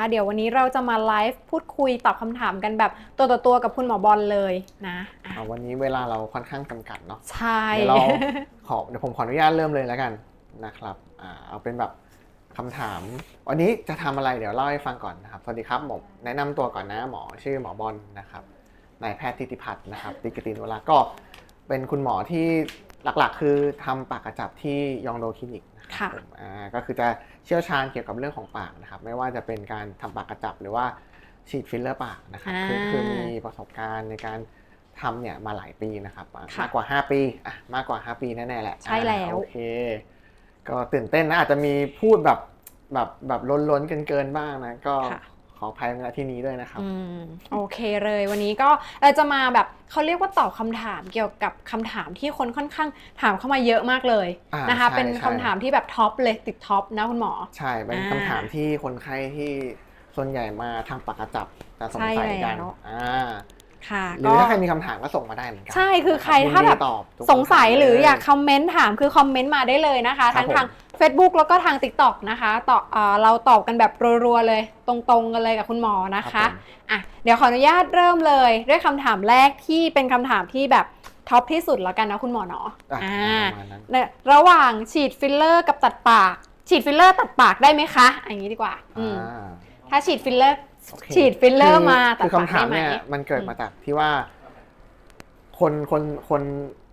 อะเดี๋ยววันนี้เราจะมาไลฟ์พูดคุยตอบคำถามกันแบบตัวต่อตัวกับคุณหมอบอลเลยนะอะอ่าวันนี้เวลาเราค่อนข้างจำกัดเนาะใช่เดี๋ยวเราขอเดี๋ยวผมขออนุญาตเริ่มเลยแล้วกันนะครับอ่าเอาเป็นแบบคำถาม วันนี้จะทำอะไรเดี๋ยวเล่าให้ฟังก่อนนะครับสวัสดีครับหมอแนะนำตัวก่อนนะหมอชื่อหมอบอลนะครับนายแพทย์ทิติพัฒน์นะครับติกตินวราก็เป็นคุณหมอที่หลักๆ คือทำปากกระจับที่ยองโดคลินิกนะ ครับค่ะผมอ่าก็คือจะเชี่ยวชาญเกี่ยวกับเรื่องของปากนะครับ ไม่ว่าจะเป็นการทำปากกระจับหรือว่าฉีดฟิลเลอร์ปากนะครับคือคือมีประสบการณ์ในการทำเนี่ยมาหลายปีนะครับอะค่ะมากกว่า 5 ปีอะมากกว่า 5 ปีแน่ๆแหละ ใช่แล้วอ่าโอเค ก็ตื่นเต้นนะอาจจะมีพูดแบบแบบแบบล้นๆเกินๆบ้างนะก็ค่ะ ขออภัยในที่นี้ด้วยนะครับ อืมโอเคเลยวันนี้ก็เราจะมาแบบเขาเรียกว่าตอบคำถามเกี่ยวกับคำถามที่คนค่อนข้างถามเข้ามาเยอะมากเลยอ่านะคะ ใช่เป็นใช่ คำถามที่แบบท็อปเลยติดท็อปนะคุณหมอ ใช่เป็นอ่าคำถามที่คนไข้ที่ส่วนใหญ่มาทำปากกระจับจะสงสัยกันใช่แล้ว อ่า ค่ะหรือถ้าใครมีคำถามก็ส่งมาได้เหมือนกัใช่คือใครยินดีถ้าแบบตอบทุกสงสัยคำถามหรือเลอยากคอมเมนต์ถามคือคอมเมนต์มาได้เลยนะคะครับทั้งทางผม Facebook แล้วก็ทาง TikTok นะคะตอบเอ่อเราตอบกันแบบรัวๆเลย ตรงๆกันเลยกับคุณหมอนะครัคะบผมอะเดี๋ยวขออนุญาตเริ่มเลยด้วยคำถามแรกที่เป็นคำถามที่แบบท็อปที่สุดแล้วกันนะคุณหมอเนาะอะอ่าประมาณนั้นเนี่ยระหว่างฉีดฟิลเลอร์กับตัดปาก ฉีดฟิลเลอร์ตัดปากได้ไหมคะ อย่างนี้ดีกว่าอืมอ่าถ้าฉีดฟิลเลอร์โอเค ฉีดฟิลเลอร์คือมาตัดคือปากคำถามได้ไหมเนี่ยมันเกิดมาจากที่ว่า คนคนคน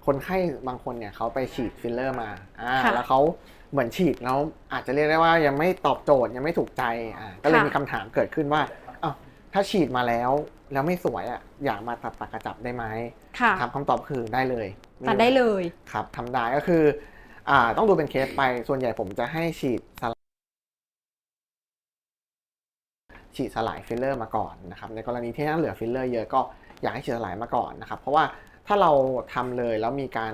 คนไข้บางคนเนี่ยเขาไปฉีดฟิลเลอร์มาอ่าค่ะแล้วเขาเหมือนฉีดแล้วอาจจะเรียกได้ว่ายังไม่ตอบโจทย์ยังไม่ถูกใจอ่าก็เลยค่ะมีคำถามเกิดขึ้นว่าอ้าวถ้าฉีดมาแล้วแล้วไม่สวยอะอยากมาตัดปากกระจับได้ไหมค่ะถามคำตอบคือได้เลยตัดได้เลยครับทำได้ก็คืออ่าต้องดูเป็นเคสไปส่วนใหญ่ผมจะให้ฉีดส ฉีดสลายฟิลเลอร์มาก่อนนะครับในกรณีที่น่าเหลือฟิลเลอร์เยอะก็อยากให้ฉีดสลายมาก่อนนะครับเพราะว่าถ้าเราทำเลยแล้วมีการ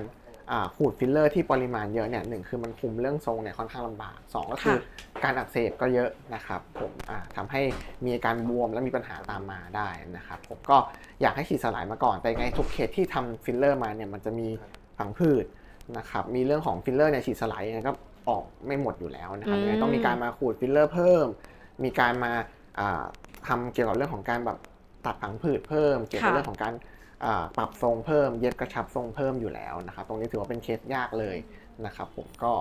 ขูดฟิลเลอร์ที่ปริมาณเยอะเนี่ยหนึ่งคือมันคุมเรื่องทรงเนี่ยค่อนข้างลำบากสองก็คือการอักเสบก็เยอะนะครับผมอ่าทำให้มีอาการบวมและมีปัญหาตามมาได้นะครับผมก็อยากให้ฉีดสลายมาก่อนแต่ไงทุกเคสที่ทำฟิลเลอร์มาเนี่ยมันจะมีผังผืดนะครับมีเรื่องของฟิลเลอร์เนี่ยฉีดสลายยังไงก็ออกไม่หมดอยู่แล้วนะครับยังไงต้องมีการมาขูดฟิลเลอร์เพิ่ม มีการมา อ่าทำเกี่ยวกับเรื่องของการแบบตัดผังผืดเพิ่ม เกี่ยวกับเรื่องของการอ่าปรับทรงเพิ่ม เย็บกระชับทรงเพิ่มอยู่แล้วนะครับ ตรงนี้ถือว่าเป็นเคสยากเลยนะครับผมก็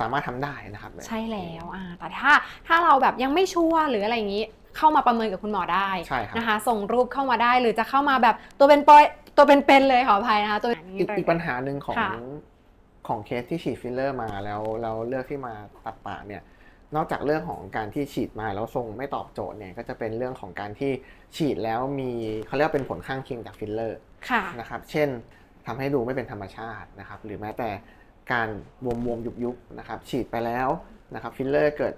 สามารถทำได้นะครับใช่แล้วอ่าแต่ถ้าถ้าเราแบบยังไม่ชัวร์หรืออะไรอย่างนี้เข้ามาประเมินกับคุณหมอได้ใช่ครับนะคะ ส่งรูปเข้ามาได้หรือจะเข้ามาแบบตัวเป็นปอยตัวเป็นๆเลยขออภัยนะคะตัวอีกอีกปัญหาหนึ่งของค่ะของเคสที่ฉีดฟิลเลอร์มาแล้วแล้วเลือกที่มาตัดปากเนี่ย นอกจากเรื่องของการที่ฉีดมาแล้วทรงไม่ตอบโจทย์เนี่ยก็จะเป็นเรื่องของการที่ฉีดแล้วมีเขาเรียกว่าเป็นผลข้างเคียงจากฟิลเลอร์ค่ะนะครับเช่นทำให้ดูไม่เป็นธรรมชาตินะครับหรือแม้แต่การบวมบวมยุบยุบๆนะครับฉีดไปแล้วนะครับฟิลเลอร์เกิด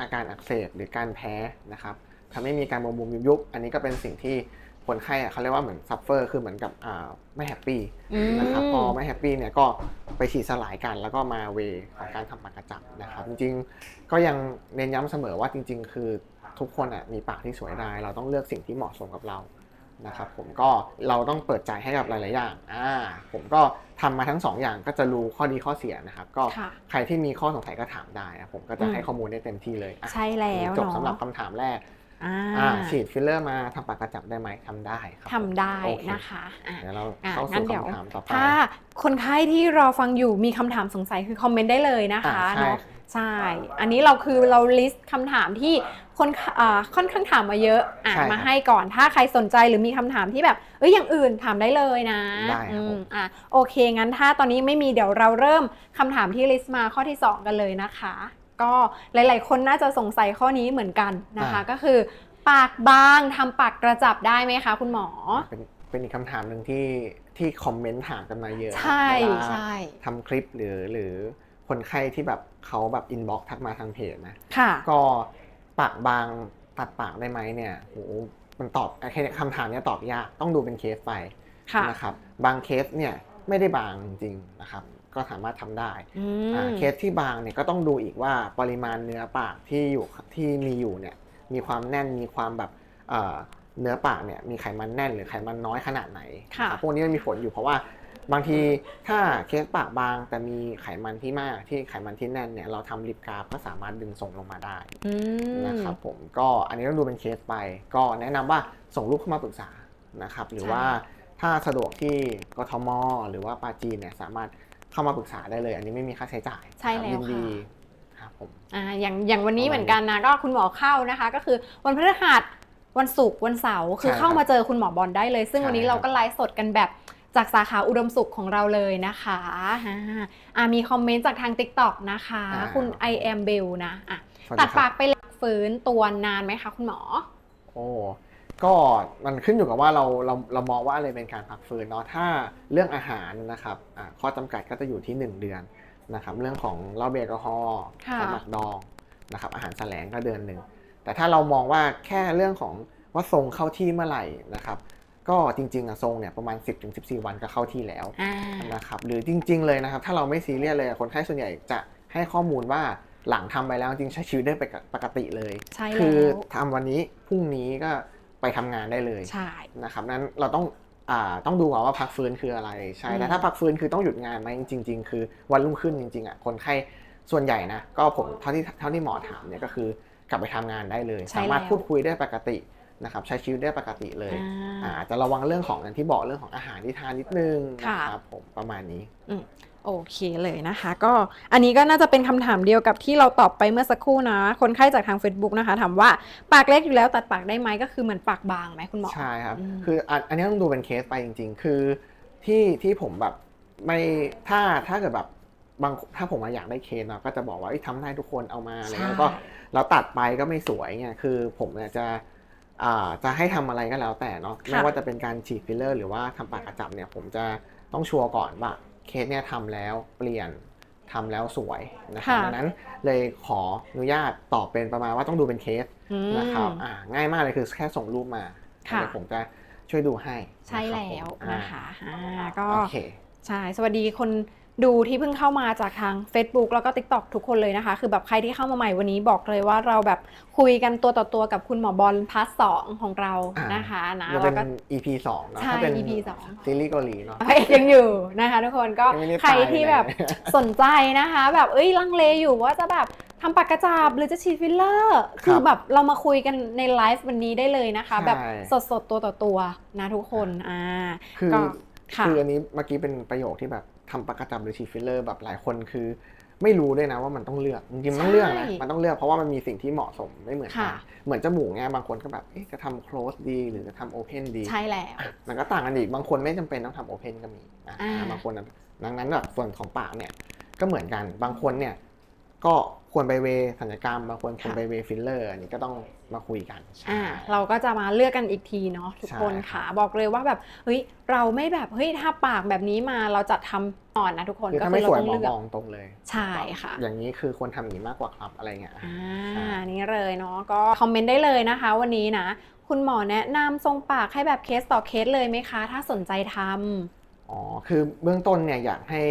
อาการอักเสบหรือการแพ้นะครับทำให้มีการบวมบวมยุบยุบๆอันนี้ก็เป็นสิ่งที่ คนไข้อะเขาเรียกว่าเหมือนซัฟเฟอร์คือเหมือนกับอ่าไม่แฮปปี้อืมนะครับพอไม่แฮปปี้เนี่ยก็ไปฉีดสลายกันแล้วก็มาเวของการทำปากกระจับนะครับจริงๆก็ยังเน้นย้ำเสมอว่าจริง ๆ คือทุกคนอะมีปากที่สวยได้ เราต้องเลือกสิ่งที่เหมาะสมกับเรานะครับผมก็เราต้องเปิดใจให้กับหลาย ๆ อย่างอ่าผมก็ทำมาทั้งสองอย่างก็จะรู้ข้อดีข้อเสียนะครับ ก็ค่ะใครที่มีข้อสงสัยก็ถามได้อะผมก็จะอืมให้ข้อมูลได้เต็มที่เลยอะใช่แล้วจบเนาะสำหรับคำถามแรก อ่าอ่าฉีดฟิลเลอร์มาทำปากกระจับได้ไหมทำได้ครับทำได้โอเคนะคะอะเดี๋ยวเราอะเข้างั้นสู่เดี๋ยวคำถามต่อไปถ้าคนไข้ที่รอฟังอยู่มีคำถามสงสัยคือคอมเมนต์ได้เลยนะคะอ่าใช่เนาะใช่ อันนี้เราคือเราลิสต์คำถามที่คนอ่าค่อนข้างถามมาเยอะอะใช่ครับมาให้ก่อนถ้าใครสนใจหรือมีคำถามที่แบบ เอ้ยอย่างอื่นถามได้เลยนะได้ครับอืผมมอะโอเคงั้นถ้าตอนนี้ไม่มีเดี๋ยวเราเริ่มคำถามที่ลิสต์มาข้อที่ 2 กันเลยนะคะ ก็หลาย ๆ คนน่าจะสงสัยข้อนี้เหมือนกันนะคะ ก็คือ ปากบางทำปากกระจับได้ไหมคะ คุณหมอ เป็นเป็นอีกคำถามหนึ่งที่ที่คอมเมนต์ถามกันมาเยอะใช่เวลาใช่ทำคลิปหรือหรือคนไข้ที่แบบเขาแบบอินบ็อกทักมาทางเพจนะค่ะก็ปากบางตัดปากได้ไหมเนี่ยโหมันตอบไอ้คำถามเนี้ยตอบยากต้องดูเป็นเคสไปค่ะนะครับบางเคสเนี่ยไม่ได้บางจริงๆนะครับ ก็สามารถทำได้อือ่ามเคสที่บางเนี่ยก็ต้องดูอีกว่าปริมาณเนื้อปากที่อยู่ที่มีอยู่เนี่ยมีความแน่นมีความแบบเอ่อเนื้อปากเนี่ยมีไขมันแน่นหรือไขมันน้อยขนาดไหนค่ะนะครับพวกนี้มันมีผลอยู่เพราะว่าบางทีถ้าเคสปากบางแต่มีไขมันที่มากที่ไขมันที่แน่นเนี่ยเราทำลิปกราฟก็สามารถดึงส่งลงมาได้อืมนะครับผมก็อันนี้ต้องดูเป็นเคสไป ก็แนะนำว่าส่งรูปเข้ามาปรึกษานะครับหรือว่าถ้าสะดวกที่กทม หรือว่าปาจีนเนี่ยสามารถ เข้ามาปรึกษาได้เลย อันนี้ไม่มีค่าใช้จ่ายใช่ครับแล้วยินค่ะดีครับผมอ่าอย่างอย่างวันนี้ประมาณเหมือนกันนะก็คุณหมอเข้านะคะ ก็คือวันพฤหัสวันศุกร์วันเสาร์คือใช่เข้าครับมาเจอคุณหมอบอลได้เลย ซึ่งใช่วันนี้เราก็ไลฟ์สดกันแบบจากสาขาอุดมสุขของเราเลยนะคะอ่าอ่ามีคอมเมนต์จากทาง TikTok นะคะอ่าคุณ I am Bill นะอะสวัสตัดครับปากไปหลักฝืนตัวนานไหมคะคุณหมอ โอ้ ก็มันขึ้นอยู่กับว่าเราเราเรามองว่าอะไรเป็นการพักฟื้นเนาะถ้าเรื่องอาหารนะครับอ่าข้อจำกัดก็จะอยู่ที่ 1 เดือนนะครับเรื่องของเหล้าเบียร์แอลกอฮอล์ค่ะสมักดองนะครับอาหารแสลงก็เดือนหนึ่งแต่ถ้าเรามองว่าแค่เรื่องของว่าทรงเข้าที่เมื่อไหร่นะครับก็จริงๆอะทรงเนี่ยประมาณ 10-14 วันก็เข้าที่แล้วอ่านะครับหรือจริง ๆ เลยนะครับ ถ้าเราไม่ซีเรียสเลยคนไข้ส่วนใหญ่จะให้ข้อมูลว่าหลังทำไปแล้วจริงๆใช้ชีวิตได้ปกติเลยใช่คือแล้วทำวันนี้พรุ่งนี้ก็ ไปทำงานได้เลยใช่นะครับนั้นเราต้องอ่าต้องดูก่อนว่าพักฟื้นคืออะไรใช่อืมแต่ถ้าพักฟื้นคือต้องหยุดงานไหมจริง ๆ คือวันรุ่งขึ้นจริงๆอะคนไข้ส่วนใหญ่นะก็ผมเท่าที่เท่าที่หมอถามเนี่ยก็คือกลับไปทำงานได้เลยใช่สามารถแล้วพูดคุยได้ปกตินะครับใช้ชีวิตได้ปกติเลยอ่าอาจจะระวังเรื่องของอย่างที่บอกเรื่องของอาหารที่ทานนิดนึงค่ะนะครับผมประมาณนี้ โอเคเลยนะคะ ก็อันนี้ก็น่าจะเป็นคำถามเดียวกับที่เราตอบไปเมื่อสักครู่นะ คนไข้จากทาง Facebook นะคะถามว่าปากเล็กอยู่แล้วตัดปากได้ไหมก็คือเหมือนปากบางไหมคุณหมอ ใช่ครับอืมคืออันอันนี้ต้องดูเป็นเคสไปจริง ๆ คือที่ที่ผมแบบไม่ถ้าถ้าเกิดแบบบางถ้าผมมาอยากได้เคสเนาะก็จะบอกว่าเอ้ยทำได้ทุกคนเอามาอะไรเงี้ยแล้วก็เราตัดไปก็ไม่สวยเงี้ยคือผมเนี่ยจะอ่าจะให้ทำอะไรก็แล้วแต่เนาะไม่ว่าจะเป็นการฉีดฟิลเลอร์ หรือว่าทำปากกระจับเนี่ยผมจะต้องชัวร์ก่อนว่า เคสเนี่ยทำแล้วเปลี่ยนทำแล้วสวยนะครับค่ะดังนั้นเลยขออนุญาตตอบเป็นประมาณว่าต้องดูเป็นเคสอืมนะครับอ่าง่ายมากเลยคือแค่ส่งรูปมาค่ะ เดี๋ยวผมจะช่วยดูให้ใช่นะครับแล้วผมนะคะอ่าก็ อ่าโอเค ใช่ สวัสดีคน ดูที่เพิ่งเข้ามาจากทาง Facebook แล้วก็ TikTok ทุกคนเลยนะคะ คือแบบใครที่เข้ามาใหม่วันนี้บอกเลยว่าเราแบบคุยกันตัวต่อตัวกับคุณหมอบอลพาร์ทสองของเราอ่านนะคะนะจะแล้เป็วนก็ EP สองเนอะใช่ถ้าเป็น EP สองซีรีส์เกาหลีเนาะพระเอกยังอยู่นะคะทุกคนก็ยังไม่ได้ใครที่ตายเลยแบบสนใจนะคะ แบบเอ้ยลังเลอยู่ว่าจะแบบทำปากกระจับหรือจะฉีดฟิลเลอร์ คือแบบเรามาคุยกันในไลฟ์วันนี้ได้เลยนะคะใช่แบบสดๆตัวต่อตัวนะทุกคนอ่าคือก็ค่ะคืออันนี้เมื่อกี้เป็นประโยคที่แบบ ทำปากกระจับหรือฉีดฟิลเลอร์แบบหลายคนคือ ไม่รู้ด้วยนะว่ามันต้องเลือกจริงๆมันต้องเลือกนะใช่มันต้องเลือกเพราะว่ามันมีสิ่งที่เหมาะสมไม่เหมือนกัค่ะนเหมือนจมูกเนี่ยบางคนก็แบบเอ๊ะจะทำ close ดี หรือจะทำ open ดีใช่แล้วมันก็ต่างกันอีกบางคนไม่จำเป็นต้องทำโอเพนก็มีอะอ่าบางคนอะดังนั้นแบบส่วนของปากเนี่ยก็เหมือนกันบางคนเนี่ยก็ควรไปเวย์ศัลยกรรมบางคนควรไปเวย์ฟิลเลอร์อันนี้ก็ต้อง มาคุยกันอ่าเราก็จะมาเลือกกันอีกทีเนาะทุกคนใช่ค่ะบอกเลยว่าแบบเฮ้ยเราไม่แบบเฮ้ยถ้าปากแบบนี้มาเราจะทำอ่อนนะทุกคนคือก็ถ้าคืไม่อเราสวยต้องหมอเลืมอกองตรงเลย ใช่ค่ะ อย่างนี้คือควรทำอย่างนี้มากกว่าครับอะไรเงี้ยอ่ใช่านี่เลยเนาะก็คอมเมนต์ได้เลยนะคะ วันนี้นะคุณหมอแนะนำทรงปากให้แบบเคสต่อเคสเลยไหมคะ ถ้าสนใจทำอ๋อคือเบื้องต้นเนี่ยอยากให้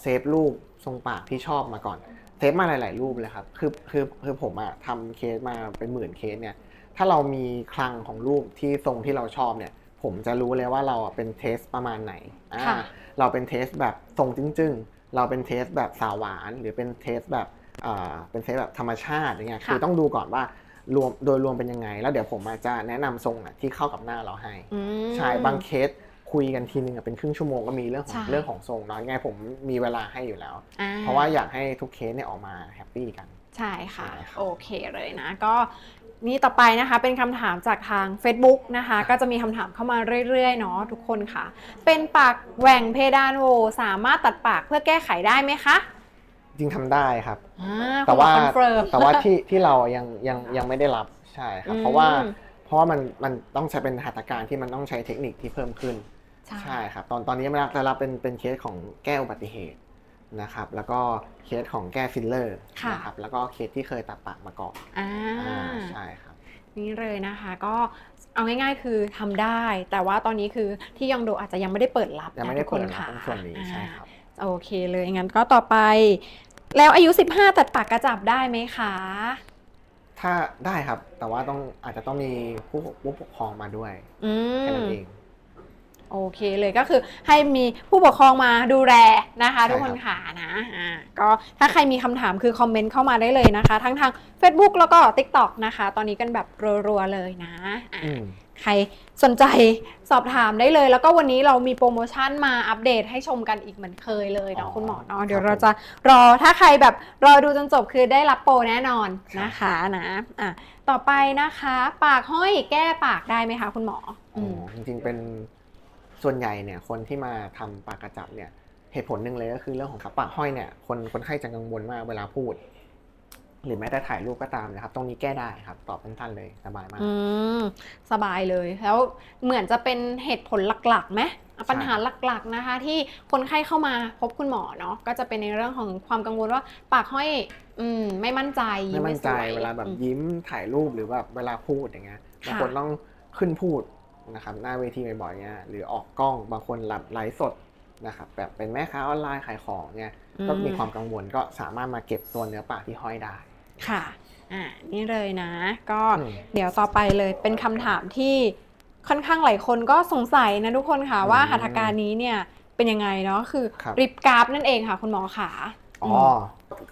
เซฟรูปทรงปากที่ชอบมาก่อน เซฟมาหลาย ๆ รูปเลยครับคือคือคือผมอะทำเคสมาเป็นหมื่นเคสเนี่ย ถ้าเรามีคลังของรูปที่ทรงที่เราชอบเนี่ย ผมจะรู้เลยว่าเราอะเป็นเทสประมาณไหนอ่าค่ะ เราเป็นเทสแบบทรงจึ้งๆ เราเป็นเทสแบบสาวหวาน หรือเป็นเทสแบบอ่าเป็นเทสแบบธรรมชาติอย่างเงี้ยค่ะ คือต้องดูก่อนว่ารวมโดยรวมเป็นยังไง แล้วเดี๋ยวผมอาจจะแนะนำทรงอะที่เข้ากับหน้าเราให้ อืม ใช่บางเคส คุยกันทีนึงอะเป็นครึ่งชั่วโมงก็มีเรื่องขอใช่งเรื่องของทรงเนาะยังไงผมมีเวลาให้อยู่แล้วอ่เพราะว่าอยากให้ทุกเคสเนี่ยออกมาแฮปปี้กันใช่ค่ะใช่ครับโอเคเลยนะก็นี่ต่อไปนะคะเป็นคำถามจากทาง Facebook นะคะ ก็จะมีคำถามเข้ามาเรื่อยๆเนาะทุกคนค่ะ เป็นปากแหว่งเพดานโหวสามารถตัดปากเพื่อแก้ไขได้ไหมคะ จริงทำได้ครับอ่าแต่ว่าคอนเฟิร์มแต่ว่าที่ที่เรายังยังยังไม่ได้รับใช่ครับอืมเพราะว่าเพราะว่ามันมันต้องใช้เป็นหัตถการที่มันต้องใช้เทคนิคที่เพิ่มขึ้น ใช่ใช่ครับ ตอนตอนนี้มันจะรับเป็นเป็นเคสของแก้อุบัติเหตุนะครับ แล้วก็เคสของแก้ฟิลเลอร์ค่ะนะครับแล้วก็เคสที่เคยตัดปากมาก่อนอ่าอ่าใช่ครับนี่เลยนะคะก็เอาง่ายๆคือทำได้ แต่ว่าตอนนี้คือที่ยองโดอาจจะยังไม่ได้เปิดรับยังไม่นะได้ทุกคเปินดรับค่ะตรงส่วนนี้ใช่ครับอ่าโอเคเลยงั้นก็ต่อไป แล้วอายุ 15 ตัดปากกระจับได้ไหมคะถ้าได้ครับแต่ว่าต้องอาจจะต้องมีผู้ผู้ปกครองมาด้วยอืแค่มนั้นเอง โอเคเลยก็คือให้มีผู้ปกครองมาดูแลนะคะ ใช่ทุกคนครับค่ะนะอ่าก็ถ้าใครมีคำถามคือคอมเมนต์เข้ามาได้เลยนะคะ ทั้งทาง Facebook แล้วก็ TikTok นะคะ ตอนนี้กันแบบรัวๆเลยนะอะอืม ใครสนใจสอบถามได้เลย แล้วก็วันนี้เรามีโปรโมชั่นมาอัปเดตให้ชมกันอีกเหมือนเคยเลยเนาะอ๋อคุณหมอเนาะเดี๋ยวครับเราจะรอถ้าใครแบบรอดูจนจบคือได้รับโปรแน่นอนครับ นะคะนะอะต่อไปนะคะ ปากห้อยแก้ปากได้ไหมคะคุณหมออ๋อือมจริงๆเป็น ส่วนใหญ่เนี่ยคนที่มาทำปากกระจับเนี่ยเหตุผลหนึ่งเลยก็คือเรื่องของขับปากห้อยเนี่ยคนคนไข้จะกังวลมากเวลาพูด หรือแม้แต่ถ่ายรูปก็ตามนะครับ ตรงนี้แก้ได้ครับตอบสั้นๆเลยสบายมากอืมสบายเลยแล้วเหมือนจะเป็นเหตุผลหลักๆไหมอะปัญหาหลักๆนะคะ ที่คนไข้เข้ามาพบคุณหมอเนาะก็จะเป็นในเรื่องของความกังวลว่าปากห้อยอืมไม่มั่นใจไม่มั่นใจสยเวลาแบบอืมยิ้มถ่ายรูปหรือแบบเวลาพูดอย่างเงี้ยค่ะบางคนต้องขึ้นพูด นะครับหน้าเวทีบ่อยๆเงี้ยหรือออกกล้องบางคนรับไลฟ์สดนะครับแบบเป็นแม่ค้าออนไลน์ขายของเนี่ยก็มีความกังวลก็สามารถมาเก็บตัวเนื้อปากที่ห้อยได้ ค่ะอ่านี่เลยนะ ก็อืมเดี๋ยวต่อไปเลยเป็นคำถามที่ค่อนข้างหลายคนก็สงสัยนะทุกคนค่ะว่าอืมหัตถการนี้เนี่ยเป็นยังไงเนาะคือครับริบกราฟนั่นเองค่ะ คุณหมอขาอ๋อ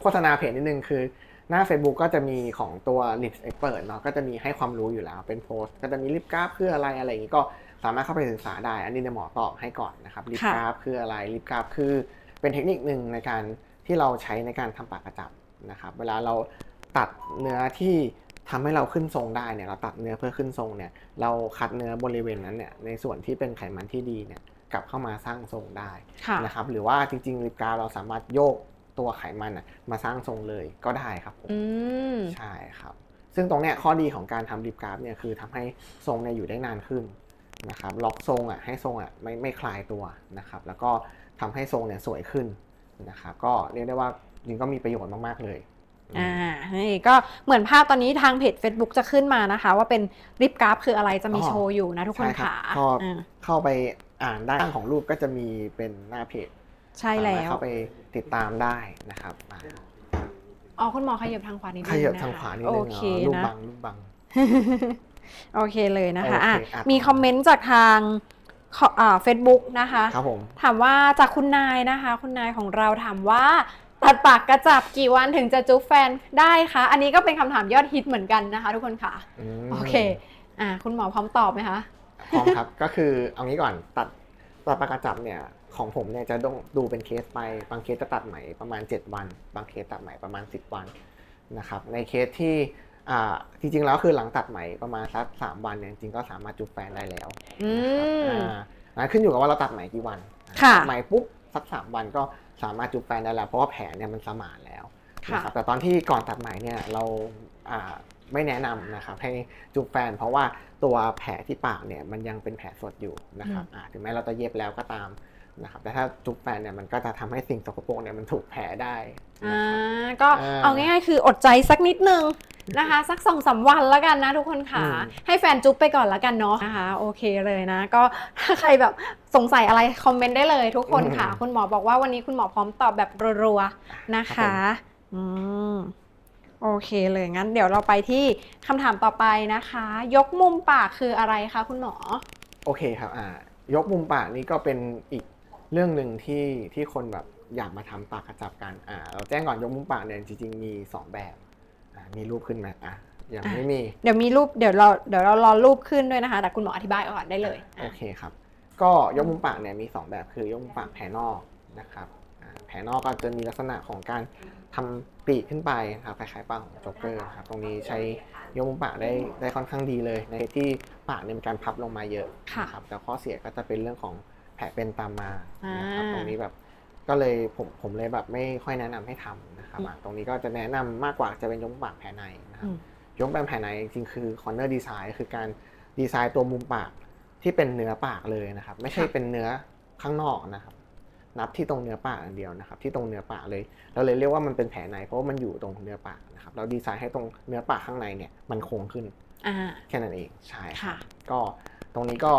โฆษณาเพจนิดนึงคือ หน้า Facebook ก็จะมีของตัว Lips Expert เนาะก็จะมีให้ความรู้อยู่แล้วเป็นโพสต์ก็จะมีลิปกราฟคืออะไรอะไรอย่างนี้ก็สามารถเข้าไปศึกษาได้ อันนี้ในยหมอตอบให้ก่อนนะครับลิปกราฟคืออะไรลิปกราฟคือเป็นเทคนิคหนึ่งในการที่เราใช้ในการทำปากกระจับนะครับเวลาเราตัดเนื้อที่ทำให้เราขึ้นทรงได้เนี่ยเราตัดเนื้อเพื่อขึ้นทรงเนี่ยเราคัดเนื้อบริเวณนั้นเนี่ยในส่วนที่เป็นไขมันที่ดีเนี่ยกลับเข้ามาสร้างทรงได้ค่ะนะครับหรือว่าจริงๆลิปกราฟเราสามารถโยก ตัวไขมันน่ะมาสร้างทรงเลยก็ได้ครับผมอืมใช่ครับ ซึ่งตรงเนี้ยข้อดีของการทำลิปกราฟเนี่ยคือทำให้ทรงเนี่ยอยู่ได้นานขึ้นนะครับล็อกทรงอะให้ทรงอะไม่ไม่คลายตัวนะครับ แล้วก็ทำให้ทรงเนี่ยสวยขึ้นนะครับก็เรียกได้ว่าจริงก็มีประโยชน์มาก ๆ เลยอ่านี่ก็เหมือนภาพตอนนี้ทางเพจ Facebook จะขึ้นมานะคะ ว่าเป็นริบกราฟคืออะไรจะมีอ๋อโชว์อยู่นะทุกคนใช่รับค่ะพออ่าเข้าไปอ่านด้านของรูปก็จะมีเป็นหน้าเพจ ใช่แล้สามารถวเข้าไป ติดตามได้นะครับอ่าอ๋อคุณหมอขยับทางขวานิดนึงขยับนะคะทางขวานิดโอนึงเคเนาะรูปนะ บังรูปบัง โอเคเลยนะคะโอเคอะอะ มีคอมเมนต์จากทางเฟซบุ๊กนะคะ ครับผม ถามว่าจากคุณนายนะคะ คุณนายของเราถามว่า ตัดปากกระจับกี่วันถึงจะจุ๊บแฟนได้คะ อันนี้ก็เป็นคำถามยอดฮิตเหมือนกันนะคะ ทุกคนค่ะ มโอเค อ่าคุณหมอพร้อมตอบไหมคะ พร้อมครับ ก็คือเอางี้ก่อนตัดตัดปากกระจับเนี่ย ของผมเนี่ยจะต้องดูเป็นเคสไป บางเคสจะตัดไหมประมาณ 7 วัน บางเคสตัดไหมประมาณ 10 วันนะครับ ในเคสที่อ่าจริงๆแล้วคือหลังตัดไหมประมาณสักสามวันเนี่ยจริงๆก็สามารถจุบแฟนได้แล้วอืนะครับมอ่านั้นขึ้นอยู่กับว่าเราตัดไหมกี่วันค่ะตัดไหมปุ๊บสักสามวันก็สามารถจุบแฟนได้แล้ว เพราะว่าแผลเนี่ยมันสมานแล้วค่ะนะครับแต่ตอนที่ก่อนตัดไหมเนี่ยเราอ่าไม่แนะนำนะครับให้จุบแฟน เพราะว่าตัวแผลที่ปากเนี่ยมันยังเป็นแผลสดอยู่นะครับอ่าถึงแม้เราจะเย็บแล้วก็ตาม นะครับแต่ถ้าจุบแฟนเนี่ยมันก็จะทำให้สิ่งสกปรกเนี่ยมันถูกแผลได้นะอ่าครับก็อ่าเอาง่ายๆ คืออดใจสักนิดนึงนะคะ สักสองสามวันแล้วกันนะทุกคนค่ะอืมให้แฟนจุ๊บไปก่อนแล้วกันเนาะนะคะโอเคเลยนะ ก็ถ้าใครแบบสงสัยอะไรคอมเมนต์ได้เลยทุกคนค่ะ คุณหมอบอกว่าวันนี้คุณหมอพร้อมตอบแบบรัวๆนะคะอืมโอเคเลยงั้นเดี๋ยวเราไปที่คำถามต่อไปนะคะ ยกมุมปากคืออะไรคะคุณหมอ โอเคครับอ่ายกมุมปากนี่ก็เป็นอีก เรื่องหนึ่งที่ที่คนแบบอยากมาทำปากกระจับกันอ่าเราแจ้งก่อนยกมุมปากเนี่ยจริงๆมีสองแบบอ่ามีรูปขึ้นไหมอะยังไม่มี เดี๋ยวมีรูปเดี๋ยวเราเดี๋ยวเรารอรูปขึ้นด้วยนะคะ แต่คุณหมออธิบายก่อนได้เลยโอเคครับ ก็ยกมุมปากเนี่ยมี 2 แบบคือยกมุมปากแผลนอกนะครับอ่าแผลนอกก็จะมีลักษณะของการทำปีกขึ้นไปนะครับคล้ายๆปากของโจ๊กเกอร์ครับตรงนี้ใช้ยกมุมปากได้ได้ค่อนข้างดีเลย ในที่ปากเนี่ยมีการพับลงมาเยอะค่ะนะครับแต่ข้อเสียก็จะเป็นเรื่องของ แผลเป็นตามมานะครับอ่าตรงนี้แบบก็เลยผมผมเลยแบบไม่ค่อยแนะนำให้ทำนะครับอะตรงนี้ก็จะแนะนำมากกว่าจะเป็นยกมุมปากแผลในนะครับอืมยกแบบแผนไหนจริงๆคือ corner design คือการดีไซน์ตัวมุมปากที่เป็นเนื้อปากเลยนะครับ ไม่ใช่ค่ะเป็นเนื้อข้างนอกนะครับ นับที่ตรงเนื้อปากอย่างเดียวนะครับ ที่ตรงเนื้อปากเลยเราเลยเรียกว่ามันเป็นแผลในเพราะว่ามันอยู่ตรงเนื้อปากนะครับ เราดีไซน์ให้ตรงเนื้อปากข้างในเนี่ยมันโค้งขึ้นอ่าแค่นั้นเองใช่ครับค่ะ ก็ตรงนี้ก็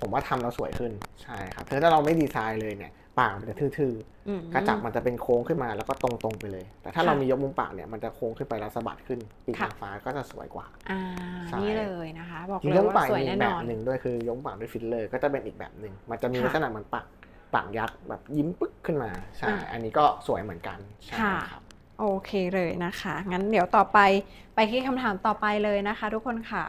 ผมว่าทำแล้วสวยขึ้นใช่ครับถ้าเราไม่ดีไซน์เลยเนี่ยปากมันจะทื่ออืมๆกระจับมันจะเป็นโค้งขึ้นมาแล้วก็ตรงๆไปเลย แต่ถ้าค่ะเรามียกมุมปากเนี่ยมันจะโค้งขึ้นไปแล้วสะบัดขึ้นปีกค่ะนางฟ้าก็จะสวยกว่าอ่าใช่นี่เลยนะคะบอกจริงเลยยกว่าปากสวยมีแน่แบนบอนหนึ่งด้วยคือยกปากด้วยฟิลเลอร์ก็จะเป็นอีกแบบหนึ่งมันจะมีค่ะลักษณะเหมือนปากปากยักษ์แบบยิ้มปึ๊กขึ้นมาใช่อ่าอันนี้ก็สวยเหมือนกันใช่ค่ะครับโอเคเลยนะคะ งั้นเดี๋ยวต่อไปไปที่คำถามต่อไปเลยนะคะ ทุกคนค่ะ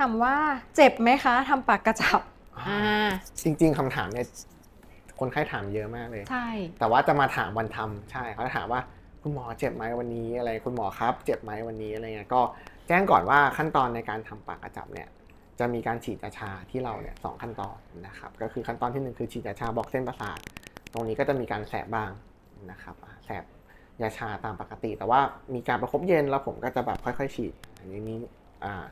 ถามว่าเจ็บไหมคะทำปากกระจับอ่าจริง ๆคำถามเนี่ยคนไข้ถามเยอะมากเลย ใช่ แต่ว่าจะมาถามวันทำใช่เขาจะถามว่าคุณหมอเจ็บไหมวันนี้อะไรคุณหมอครับ เจ็บไหมวันนี้อะไรเงี้ยก็แจ้งก่อนว่าขั้นตอนในการทำปากกระจับเนี่ยจะมีการฉีดยาชาที่เราเนี่ยสองขั้นตอนนะครับก็คือขั้นตอนที่หนึ่งคือฉีดยาชาบล็อกเส้นประสาทตรงนี้ก็จะมีการแสบบ้างนะครับอ่าแสบยาชาตามปกติ แต่ว่ามีการประคบเย็นแล้วผมก็จะแบบค่อย ๆ ฉีดอันนี้นี้อ่า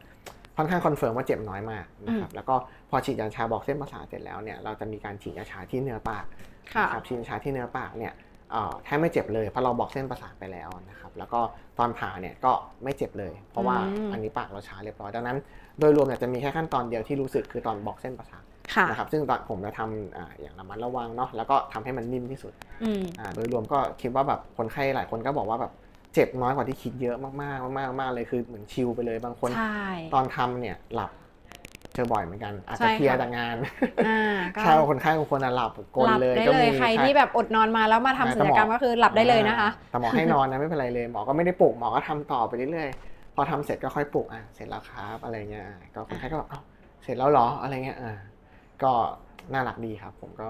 ค่อนข้างคอนเฟิร์มว่าเจ็บน้อยมากนะครับแล้วก็พอฉีดยาชาบล็อกเส้นประสาทเสร็จแล้วเนี่ยเราจะมีการฉีดยาชาที่เนื้อปากค่ะนะครับฉีดชาที่เนื้อปากเนี่ยเอ่อแทบไม่เจ็บเลยเพราะเราบอกเส้นประสาทไปแล้วนะครับแล้วก็ตอนผ่าเนี่ยก็ไม่เจ็บเลย เพราะว่าอืมอันนี้ปากเราชาเรียบร้อยดังนั้น โดยรวมเนี่ยจะมีแค่ขั้นตอนเดียวที่รู้สึกคือตอนบอกเส้นประสาทค่ะนะครับซึ่งตอนผมจะทำอ่าอย่างระมัดระวังเนาะแล้วก็ทำให้มันนิ่มที่สุดอืมอ่าโดยรวมก็คิดว่าแบบคนไข้หลายคนก็บอกว่าแบบ เจ็บน้อยกว่าที่คิดเยอะมากๆมากๆมากๆเลยคือเหมือนชิลไปเลยบางคน ใช่ ตอนทำเนี่ยหลับเจอบ่อยเหมือนกัน อาจใช่จะเพลียค่ะจากงานอ่าก็ใช่คนไข้บางคนอะหลับกลหลับเลยได้ก็เลมียใครช่ที่แบบอดนอนมาแล้วมาทำศัลยกรรมก็คือหลับได้เลยนะคะแต่หมอให้นอนนะไม่เป็นไรเลยหมอก็ไม่ได้ปลุกหมอก็ทำต่อไปเรื่อยๆพอทำเสร็จก็ค่อยปลุกอะเสร็จแล้วครับอะไรเงี้ยอะก็คนไข้ก็แบบเอ้าเสร็จแล้วเหรออะไรเงี้ยอ่าก็น่ารักดีครับ ผมก็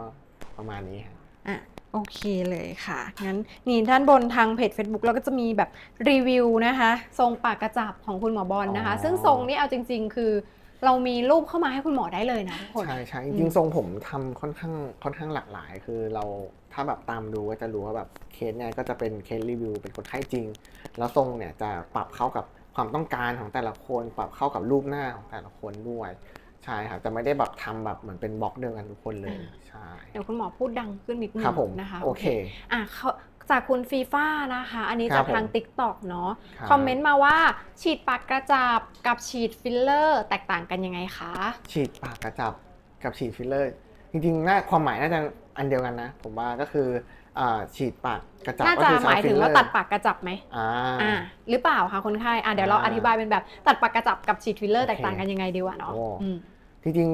ประมาณนี้ครับ อะโอเคเลยค่ะ งั้นนี่ด้านบนทางเพจ Facebook เราก็จะมีแบบรีวิวนะคะ ทรงปากกระจับของคุณหมอบอลนะคะ ซึ่งทรงนี้เอาจริง ๆ คือเรามีรูปเข้ามาให้คุณหมอได้เลยนะทุกคน ใช่ใช่จอืริงมๆทรงผมทำค่อนข้างค่อนข้างหลากหลาย คือเราถ้าแบบตามดูก็จะรู้ว่าแบบเคสเนี่ยก็จะเป็นเคสรีวิวเป็นคนไข้จริง แล้วทรงเนี่ยจะปรับเข้ากับความต้องการของแต่ละคน ปรับเข้ากับรูปหน้าของแต่ละคนด้วย ใช่ครับจะไม่ได้แบบทำแบบเหมือนเป็นบล็อกเดียวกันทุกคนเลยใช่ เดี๋ยวคุณหมอพูดดังขึ้นนิดนึงครับผมนะคะโอเคอะเขาจากคุณฟีฟ่านะคะ อันนี้ครัจาบกทางผม TikTok เนาะครับคอมเมนต์มาว่าฉีดปากกระจับกับฉีดฟิลเลอร์ แตกต่างกันยังไงคะ ฉีดปากกระจับกับฉีดฟิลเลอร์ จริงๆน่าความหมายน่าจะอันเดียวกันนะ ผมว่าก็คืออ่าฉีดปากกระจับน่าก็จะคือหมายถึงว่าตัดปากกระจับไหมอ่า อ่าหรือเปล่าคะคนไข้อะเดี๋ยวเราอ่าอธิบายเป็นแบบตัดปากกระจับกับฉีดฟิลเลอร์โอเคแตกต่างกันยังไงดีวะเนาะโอ้ อืม จริง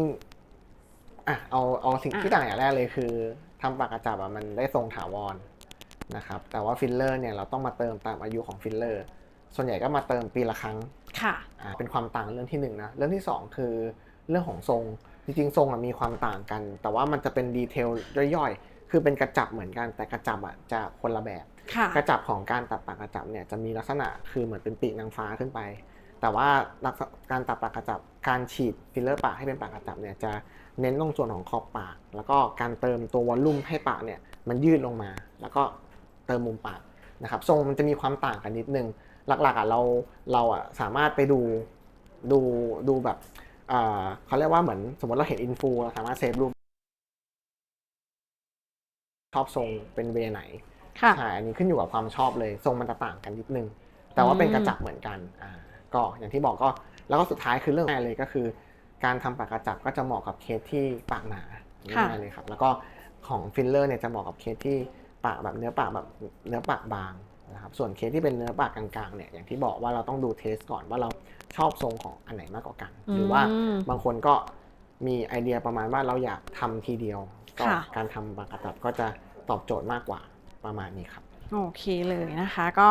ๆอะเอาเอาสิ่งอะที่ต่างอย่างแรกเลยคือทำปากกระจับอะมันได้ทรงถาวรนะครับ แต่ว่าฟิลเลอร์เนี่ยเราต้องมาเติมตามอายุของฟิลเลอร์ ส่วนใหญ่ก็มาเติมปีละครั้ง ค่ะอ่าเป็นความต่างเรื่องที่หนึ่งนะ เรื่องที่สองคือเรื่องของทรง จริงๆ ทรงอะมีความต่างกัน แต่ว่ามันจะเป็นดีเทลย่อยๆ คือเป็นกระจับเหมือนกัน แต่กระจับอะจะคนละแบบค่ะกระจับของการตัดปากกระจับเนี่ยจะมีลักษณะคือเหมือนเป็นปีกนางฟ้าขึ้นไป แต่ว่าลักษณะการตัดปากกระจับ การฉีดฟิลเลอร์ปากให้เป็นปากกระจับเนี่ยจะเน้นตรงส่วนของขอบปาก แล้วก็การเติมตัววอลลุ่มให้ปากเนี่ยมันยืดลงมา แล้วก็เติมมุมปากนะครับทรงมันจะมีความต่างกันนิดนึง หลักๆอะเราเราอะสามารถไปดูดูดูแบบเอ่อเขาเรียกว่าเหมือนสมมติเราเห็นอินฟูเราสามารถเซฟรูปชอบทรงเป็นเวไหนค่ะใช่อันนี้ขึ้นอยู่กับความชอบเลย ทรงมันจะต่างกันนิดนึง แต่ว่าเป็นกระจับเหมือนกันอ่า ก็อย่างที่บอกก็แล้วก็สุดท้ายคือเรื่องแรกเลยก็คือ การทำปากกระจับก็จะเหมาะกับเคสที่ปากหนาค่ะง่ายๆเลยครับ แล้วก็ของฟิลเลอร์เนี่ยจะเหมาะกับเคสที่ปากแบบเนื้อปากแบบเนื้อปากบางนะครับส่วนเคสที่เป็นเนื้อปากกลางๆเนี่ยอย่างที่บอกว่าเราต้องดูเทสก่อนว่าเราชอบทรงของอันไหนมากกว่ากัน หรือว่ามบางคนก็มีไอเดียประมาณว่าเราอยากทำทีเดียวก็ค่ะการทำปากกระจับก็จะตอบโจทย์มากกว่าประมาณนี้ครับ โอเคเลยนะคะ ก็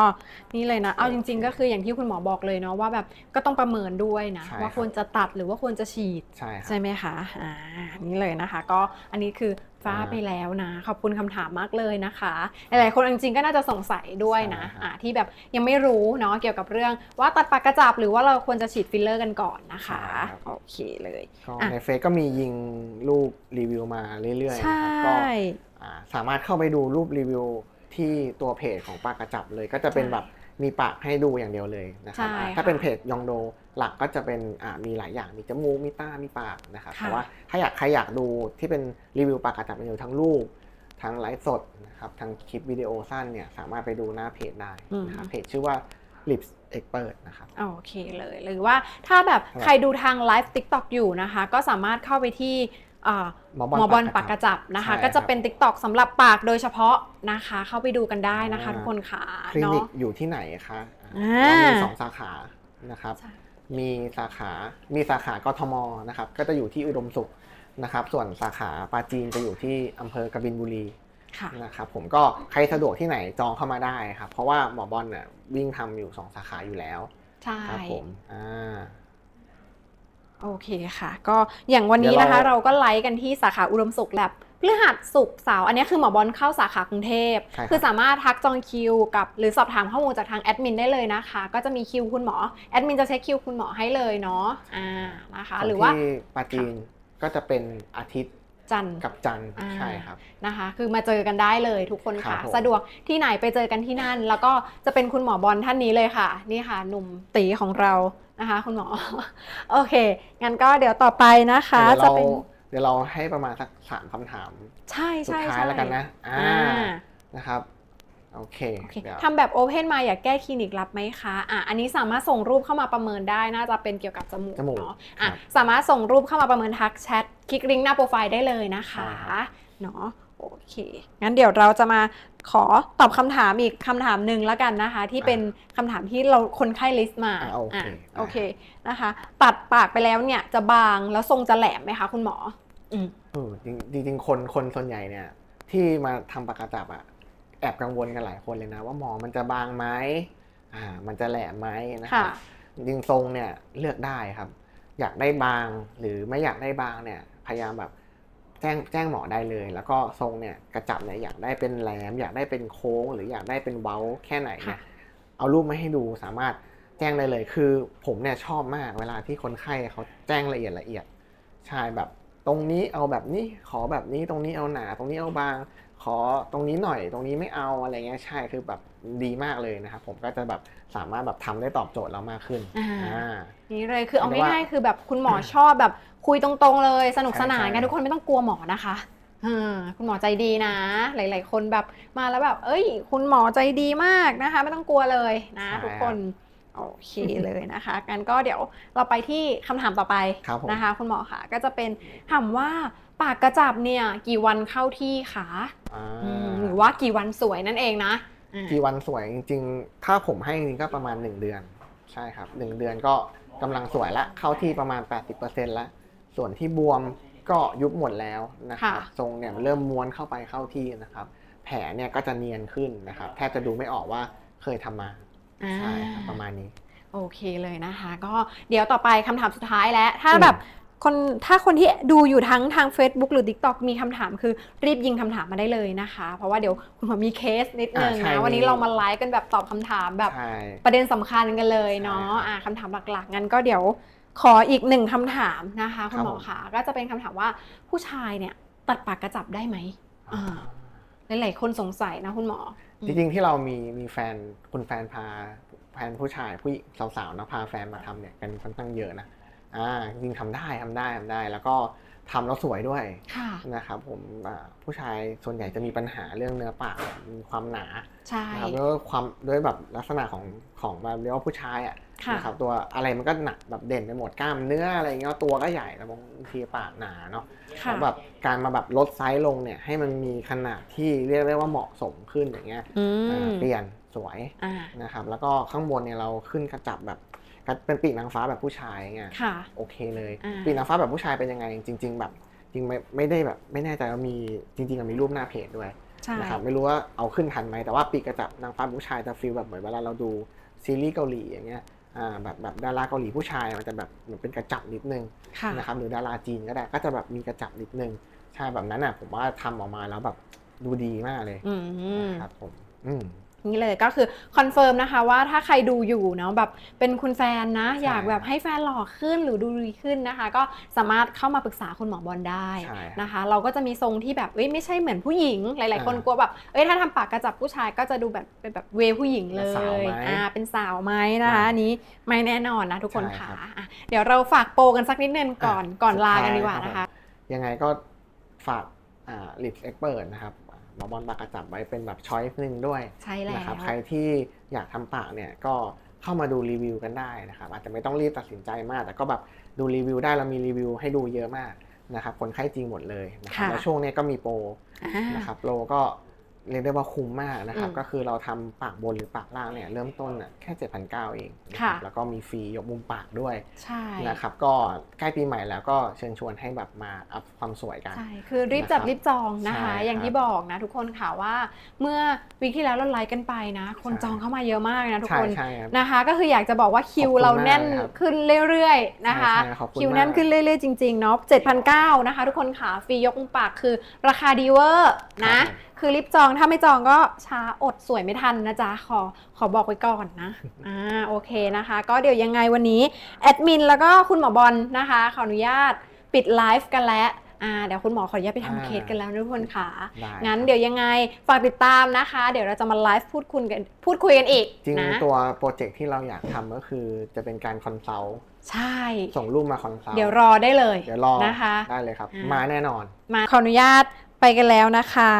นี่เลยนะ เอาจริง ๆ ก็คืออย่างที่คุณหมอบอกเลยเนาะว่าแบบก็ต้องประเมินด้วยนะ ใช่ว่าครับควรจะตัดหรือว่าควรจะฉีด ใช่ครับใช่ไหมคะอ่านี่เลยนะคะ ก็อันนี้คือฟ้าอ่าไปแล้วนะ ขอบคุณคำถามมากเลยนะคะ หลายๆคนจริงๆก็น่าจะสงสัยด้วยนะใช่ครับ อ่าที่แบบยังไม่รู้เนาะเกี่ยวกับเรื่องว่าตัดปากกระจับหรือว่าเราควรจะฉีดฟิลเลอร์กันก่อนนะคะโอเคเลย ก็อะ ในเฟซก็มียิงรูปรีวิวมาเรื่อยๆใช่นะครับก็อ่าสามารถเข้าไปดูรูปรีวิว ที่ตัวเพจของปากกระจับเลย ก็จะเป็นแบบมีปากให้ดูอย่างเดียวเลยนะครับใช่อ่าค่ะถ้าเป็นเพจยองโดหลักก็จะเป็นอ่ามีหลายอย่างมีจมูกมีตามีปากนะครับค่ะแต่ว่าถ้าอยากใครอยากดูที่เป็นรีวิวปากกระจับเป็นอยู่ทั้งรูปทั้งไลฟ์สดนะครับทั้งคลิปวิดีโอสั้นเนี่ยสามารถไปดูหน้าเพจได้นะครับเพจชื่อว่า Lips Expert นะครับโอเคเลยหรือว่าถ้าแบบครับใครดูทางไลฟ์ TikTok อยู่นะคะ ก็สามารถเข้าไปที่อ่า หมอหมอบอลปาปากกกกระระจับจับนะคะใช่ก็จะครับเป็น t ิ k t o k สำหรับปากโดยเฉพาะนะคะ เข้าไปดูกันได้นะคะอ่าทุกคนค่ะคลินิกเนาะอยู่ที่ไหนคะอ่าเรามีสองสาขานะครับใช่มีสาขามีสาขากทมนะครับ ก็จะอยู่ที่อุดมสุขนะครับ ส่วนสาขาปราจีนจะอยู่ที่อำเภอกบินบุรีค่ะนะครับผมก็ใครสะดวกที่ไหนจองเข้ามาได้ครับ เพราะว่าหมอบอลเนี่ยวิ่งทำอยู่สองสาขาอยู่แล้ว ใช่ครับผมอ่า โอเคค่ะ ก็อย่างวันนี้นะคะเดี๋ยวเราเราก็ไลฟ์กันที่สาขาอุดมสุขแลบพฤหัสศุกร์เสาร์อันนี้คือหมอบอลเข้าสาขากรุงเทพใช่ครับคือสามารถทักจองคิวกับ หรือสอบถามข้อมูลจากทางแอดมินได้เลยนะคะ ก็จะมีคิวคุณหมอ แอดมินจะเช็คคิวคุณหมอให้เลยเนาะอ่านะคะส่นหรือว่าที่ปราจีนก็จะเป็นอาทิตย์จันทร์กับจันทร์อ่าใช่ครับนะคะ คือมาเจอกันได้เลยทุกคนครัค่ะบผมสะดวกที่ไหนไปเจอกันที่นั่น แล้วก็จะเป็นคุณหมอบอลท่านนี้เลยค่ะ นี่ค่ะ หนุ่มตีของเรา นะคะคุณหมอ โอเค งั้นก็เดี๋ยวต่อไปนะคะเดี๋ยวจะเราเป็น เดี๋ยวเราให้ประมาณสักสามคำถาม ใช่สุดใช่ท้ายใช่แล้วกันนะอ่าอ่า นะครับโอเคโอเคเดี๋ยวทำแบบโอเพนมาอยากแก้คลินิกรับไหมคะอะอันนี้สามารถส่งรูปเข้ามาประเมินได้น่าจะเป็นเกี่ยวกับจมูกจมูกเนาะอะครับสามารถส่งรูปเข้ามาประเมินทักแชทคลิกลิงก์หน้าโปรไฟล์ได้เลยนะคะใช่ครับเนาะโอเค งั้นเดี๋ยวเราจะมาขอตอบคำถามอีกคำถามหนึ่งแล้วกันนะคะ ที่เป็นคำถามที่เราคนไข้ลิสต์มาอะโอเคอะได้โอเคนะคะ ตัดปากไปแล้วเนี่ยจะบางแล้วทรงจะแหลมไหมคะคุณหมอ อืม เออจริงจริงๆคนคนส่วนใหญ่เนี่ย ที่มาทำปากกาจับอะแอบกังวลกันหลายคนเลยนะ ว่าหมอมันจะบางไหมอ่า มันจะแหลมไหมนะครัค่ะบจริงๆทรงเนี่ยเลือกได้ครับ อยากได้บางหรือไม่อยากได้บางเนี่ย พยายามแบบ แจ้งแจ้งหมอได้เลย แล้วก็ทรงเนี่ยกระจับเนี่ยอยากได้เป็นแหลม อยากได้เป็นโค้ง หรืออยากได้เป็นเว้าแค่ไหนเนี่ยเอารูปมาให้ดูสามารถแจ้งได้เลย คือผมเนี่ยชอบมากเวลาที่คนไข้เขาแจ้งละเอียดละเอียดใช่แบบตรงนี้เอาแบบนี้ขอแบบนี้ตรงนี้เอาหนา ตรงนี้เอาบาง ขอตรงนี้หน่อยตรงนี้ไม่เอาอะไรเงี้ยใช่คือแบบดีมากเลยนะครับผมก็จะแบบสามารถแบบทำได้ตอบโจทย์เรามากขึ้นอ่าอ่านี่เลยคือเอาเรียกว่าง่ายๆคือแบบคุณหมอชอบแบบคุยตรงๆ เลยสนุกสนานใช่กันใช่ทุกคนไม่ต้องกลัวหมอนะคะอ่าคุณหมอใจดีนะ หลาย ๆ คนแบบมาแล้วแบบ เอ้ย คุณหมอใจดีมากนะคะ ไม่ต้องกลัวเลยนะ ทุกคน โอเคเลยนะคะกันก็เดี๋ยวเราไปที่คำถามต่อไปครับผม นะคะ คุณหมอค่ะก็จะเป็นถามว่าปากกระจับเนี่ยกี่วันเข้าที่คะอ่าอืมหรือว่ากี่วันสวยนั่นเองนะอ่ากี่วันสวยจริงๆ ถ้าผมให้จริงๆก็ประมาณ 1 เดือน ใช่ครับ 1 เดือนก็กำลังสวยละเข้าที่ประมาณ 80%แล้วส่วนที่บวมก็ยุบหมดแล้วนะครับค่ะทรงเนี่ยเริ่มม้วนเข้าไปเข้าที่นะครับ แผลเนี่ยก็จะเนียนขึ้นนะครับแทบจะดูไม่ออกว่าเคยทำมาอ่า ใช่ครับประมาณนี้ โอเคเลยนะคะ ก็เดี๋ยวต่อไปคำถามสุดท้ายแล้ว ถ้าอืม แบบคนถ้าคนที่ดูอยู่ทั้งทาง Facebook หรือ TikTok มีคำถามคือรีบยิงคำถามมาได้เลยนะคะ เพราะว่าเดี๋ยวคุณหมอมีเคสนิดนึงอ่าใช่นะวันนี้มี เรามาไลฟ์กันแบบตอบคำถามแบบ ใช่ ประเด็นสำคัญกันเลยเนาะใช่ครับอ่าคำถามหลักๆ งั้นก็เดี๋ยวขออีกหนึ่งคำถามนะคะคุณหมอครับผมคะก็จะเป็นคำถามว่าผู้ชายเนี่ยตัดปากกระจับได้ไหม อ่า หลายๆคนสงสัยนะคุณหมอจริงๆที่เรามีมีแฟนคุณแฟนพาแฟนผู้ชายผู้หญิงสาวๆนะพาแฟนมาทำเนี่ยกันค่อนข้างเยอะนะอ่าจริงๆทำได้ทำได้ทำได้ แล้วก็ ทำแล้วสวยด้วยค่ะนะครับผมอ่าผู้ชายส่วนใหญ่จะมีปัญหาเรื่องเนื้อปากมีความหนาใช่นะครับด้วยความด้วยแบบลักษณะของของแบบเรียกว่าผู้ชายอะค่ะนะครับตัวอะไรมันก็หนักแบบเด่นไปหมดกล้ามเนื้ออะไรเงี้ยตัวก็ใหญ่แล้วบางทีปากหนาเนาะค่ะแล้วแบบการมาแบบลดไซส์ลงเนี่ยให้มันมีขนาดที่เรียกได้ว่าเหมาะสมขึ้นอย่างเงี้ยอือ่ามเปลี่ยนสวยอ่านะครับแล้วก็ข้างบนเนี่ยเราขึ้นกระจับแบบ เป็นปีกนางฟ้าแบบผู้ชายเงี้ยค่ะโอเคเลยอ่าปีกนางฟ้าแบบผู้ชายเป็นยังไง จริง ๆ แบบจริงไม่ไม่ได้แบบไม่แน่ใจว่ามีจริงๆอะมีรูปหน้าเพจด้วยใช่นะครับไม่รู้ว่าเอาขึ้นทันไหมแต่ว่าปีกกระจับนางฟ้าผู้ชายจะฟีลแบบเหมือนเวลาเราดูซีรีส์เกาหลีอย่างเงี้ยอ่าแบบแบบดาราเกาหลีผู้ชายมันจะแบบเหมือนเป็นกระจับนิดนึงค่ะนะครับหรือดาราจีนก็ได้ก็จะแบบมีกระจับนิดนึงใช่แบบนั้นอะผมว่าทำออกมาแล้วแบบดูดีมากเลยอืมนะครับผมอืม นี่เลยก็คือคอนเฟิร์มนะคะว่าถ้าใครดูอยู่เนาะแบบเป็นคุณแฟนนะใช่อยากแบบให้แฟนหล่อขึ้นหรือดูดีขึ้นนะคะ ก็สามารถเข้ามาปรึกษาคุณหมอบอลได้ใช่ครับนะคะ เราก็จะมีทรงที่แบบเอ้ยไม่ใช่เหมือนผู้หญิงหลาย ๆ คนอ่ากลัวแบบเอ้ยถ้าทำปากกระจับผู้ชายก็จะดูแบบเป็นแบบเวผู้หญิงเลเป็นสาวยไหมอ่าเป็นสาวไหมนะคะไม่อันนี้ไม่แน่นอนนะทุกคนใช่ค่ะครับอะเดี๋ยวเราฝากโปรกันสักนิดนึงก่อนอะก่อนลาสุดท้ายกันดีกว่าครับนะคะ ยังไงก็ฝากอ่าลิปเอ็กเปิดนะครับ หมอบอลปากกระจับไว้เป็นแบบช้อยส์หนึ่งด้วยใช่แล้วนะครับใครที่อยากทำปากเนี่ยก็เข้ามาดูรีวิวกันได้นะครับอาจจะไม่ต้องรีบตัดสินใจมาก แต่ก็แบบดูรีวิวได้เรามีรีวิวให้ดูเยอะมากนะครับคนไข้จริงหมดเลยนะครับค่ะแล้วช่วงนี้ก็มีโปรอ่านะครับโปรก็ เรียกได้ว่าคุ้มมากนะครับอืมก็คือเราทำปากบนหรือปากล่างเนี่ยเริ่มต้นน่ะแค่7,900เองนะคค่ะรับแล้วก็มีฟรียกมุมปากด้วยใช่นะครับ ก็ใกล้ปีใหม่แล้วก็เชิญชวนให้แบบมาอัพความสวยกัน ใช่ คือรีบจัดนะครับรีบจองนะคะใช่อย่างที่บอกนะทุกคนค่ะว่าเมื่อวิคที่แล้วเราไลฟ์กันไปนะ คนใช่จองเข้ามาเยอะมากนะทุกใช่คนใช่ครับนะคะ ก็คืออยากจะบอกว่าคิวขอบคุณเราแน่นมากเลยครับขึ้นเรื่อยๆนะคะใช่ใช่ขอบคุณคิวแน่นมากขึ้นเรื่อย ๆ จริงๆเนาะ7,900นะคะ ทุกคนค่ะฟรียกมุมปากคือราคาดีเวอร์นะครับผมคือรีบจองถ้าไม่จองก็ช้าอดสวยไม่ทันนะจ๊ะ ขอขอบอกไว้ก่อนนะ อ่าโอเคนะคะ ก็เดี๋ยวยังไงวันนี้แอดมินแล้วก็คุณหมอบอลนะคะ ขออนุญาตปิดไลฟ์กันแล้วอ่าเดี๋ยวคุณหมอขออนุญาตไปทำเคสกันแล้วนะทุกคนค่ะได้งั้นเดี๋ยวยังไงฝากติดตามนะคะ เดี๋ยวเราจะมาไลฟ์พูดคุยกันพูดคุยกันอีก จริงนะตัวโปรเจกต์ที่เราอยากทำก็คือจะเป็นการคอนซัลท์ใช่ ส่งรูปมาคอนซัลท์เดี๋ยวรอได้เลยเดี๋ยวรอนะคะ ได้เลยครับอ่ามมาแน่นอน มาขออนุญาต ไปกันแล้วนะคะ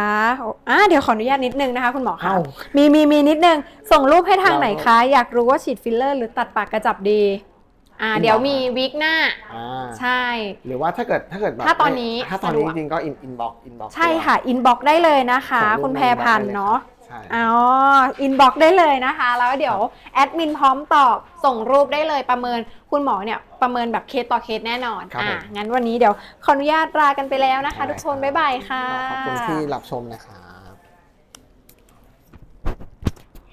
อ่าเดี๋ยวขออนุญาตนิดนึงนะคะ คุณหมอคะ เอ้า มีมีมีนิดนึง ส่งรูปให้ทางเราไหนคะ อยากรู้ว่าฉีดฟิลเลอร์หรือตัดปากกระจับดี อ่า Inbox เดี๋ยวมีวีคหน้า อ่าใช่ หรือว่าถ้าเกิดถ้าเกิดแบบถ้าตอนนี้ถ้าตอนนี้สะดวก จริงๆก็อินอินบ็อกอินบ็อก ใช่ค่ะ อินบ็อกได้เลยนะคะคุณแพรพันธ์เนาะใช่ อ๋ออินบ็อกได้เลยนะคะ แล้วเดี๋ยวแอดมินพร้อมตอบส่งรูปได้เลยประเมินคุณหมอเนี่ยประเมินแบบเคสต่อเคสแน่นอนครับอ่าผมงั้นวันนี้เดี๋ยวขออนุญาตลากันไปแล้วนะคะ ทุกคนบ๊ายบายค่ะขอบคุณที่รับชมนะครับ